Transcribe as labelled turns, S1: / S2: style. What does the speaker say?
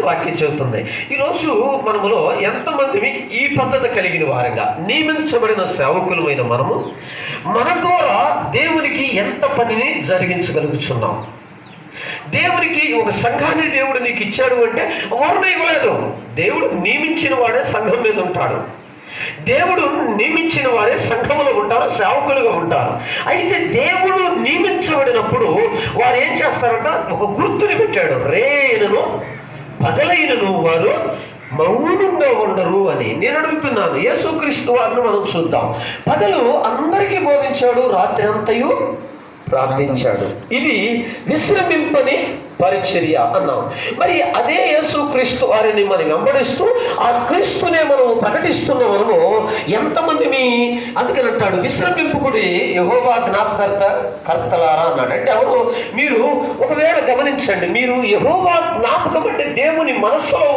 S1: వాక్యం చెబుతుంది. ఈరోజు మనములో ఎంతమంది ఈ పద్ధతి కలిగిన వారంగా నియమించబడిన సేవకులమైన మనము మన ద్వారా దేవునికి ఎంత పనిని జరిగించగలుగుతున్నాం దేవునికి ఒక సంఘాన్ని దేవుడు నీకు ఇచ్చాడు అంటే ఎవరిని ఇవ్వలేదు. దేవుడు నియమించిన వాడే సంఘం మీద ఉంటాడు. దేవుడు నియమించిన వారే సంఘములో ఉంటారు సేవకులుగా ఉంటారు. అయితే దేవుడు నియమించబడినప్పుడు వారు ఏం చేస్తారంట? ఒక గుర్తుని పెట్టాడు. రేనను వారు మౌనంగా ఉండరు అని నేను అడుగుతున్నాను. యేసుక్రీస్తు వారిని మనం చూద్దాం. పగలు అందరికీ బోధించాడు రాత్రి అంతయు ప్రార్థించాడు. ఇది విశ్రమింపని పరిచర్య అన్నాం. మరి అదే యేసు క్రీస్తు వారిని మనం వెంబడిస్తూ ఆ క్రీస్తునే మనం ప్రకటిస్తున్న మనము ఎంతమంది మీ అందుకని అంటాడు విశ్రమింపుకుడి యహోవా జ్ఞాపకర్త కర్తలారా అన్నాడు. అంటే ఎవరు? మీరు ఒకవేళ గమనించండి మీరు యహోవా జ్ఞాపకం అంటే దేవుని మనస్సులో